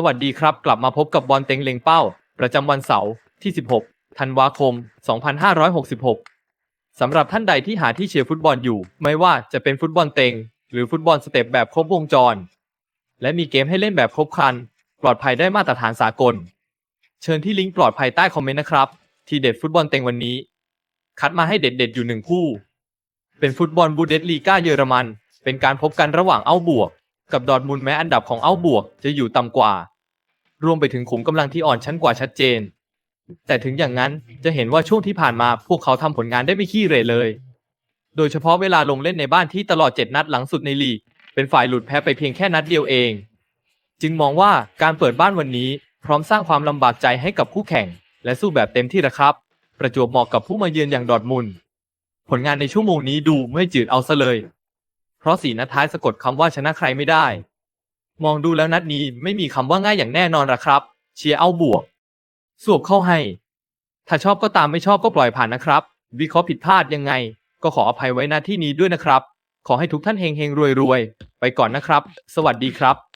สวัสดีครับ กลับมาพบกับบอลเต็งเล็งเป้า ประจำวันเสาร์ที่ 16 ธันวาคม 2566 สำหรับท่านใดที่หาที่เชียร์ฟุตบอลอยู่ ไม่ว่าจะเป็นฟุตบอลเต็ง หรือฟุตบอลสเต็ปแบบครบวงจร และมีเกมให้เล่นแบบครบครัน ปลอดภัยได้มาตรฐานสากล เชิญที่ลิงก์ปลอดภัยใต้คอมเมนต์นะครับ ทีเด็ดฟุตบอลเต็งวันนี้ คัดมาให้เด็ดๆอยู่หนึ่งคู่ เป็นฟุตบอลบูเดสลีกาเยอรมัน เป็นการพบกันระหว่างเอาบวก กับดอร์ทมุนแม้อันดับของเอ้าบวกจะอยู่ต่ำกว่า รวมไปถึงขุมกำลังที่อ่อนชั้นกว่าชัดเจน แต่ถึงอย่างนั้นจะเห็นว่าช่วงที่ผ่านมาพวกเขาทำผลงานได้ไม่ขี้เหร่เลย โดยเฉพาะเวลาลงเล่นในบ้านที่ตลอด 7 นัดหลังสุดในลีก เป็นฝ่ายหลุดแพ้ไปเพียงแค่นัดเดียวเอง จึงมองว่าการเปิดบ้านวันนี้พร้อมสร้างความลำบากใจให้กับคู่แข่ง และสู้แบบเต็มที่นะครับ ประจวบเหมาะกับผู้มาเยือนอย่างดอร์ทมุนผลงานในชั่วโมงนี้ดูไม่จืดเอาซะเลย เพราะสีนัดท้ายสะกดคำว่าชนะใครไม่ได้ มองดูแล้วนัดนี้ไม่มีคำว่าง่ายอย่างแน่นอนละครับ เชียร์เอาบวก สวบเข้าให้ ถ้าชอบก็ตามไม่ชอบก็ปล่อยผ่านนะครับ วิเคราะห์ผิดพลาดยังไง ก็ขออภัยไว้หน้าที่นี้ด้วยนะครับ ขอให้ทุกท่านเฮงเฮงรวยรวยไปก่อนนะครับ สวัสดีครับ